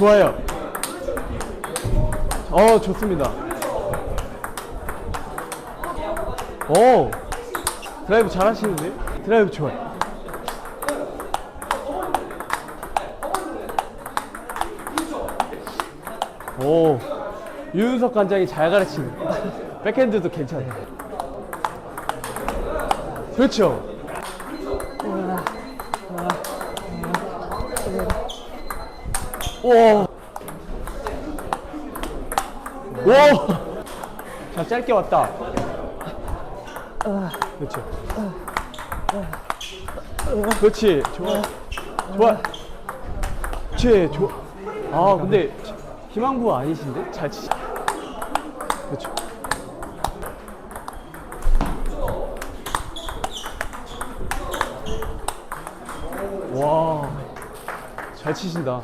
좋아요. 어, 좋습니다. 오, 드라이브 잘 하시는데? 드라이브 좋아요. 오, 유윤석 관장이 잘 가르치는. 백핸드도 괜찮아요. 그렇죠. 오. 오. 자, 짧게 왔다. 그렇죠. 그렇지. 좋아. 좋아. 그렇지. 좋아. 아, 근데 희망부 아니신데? 잘 치시. 그렇죠. 와. 잘 치신다.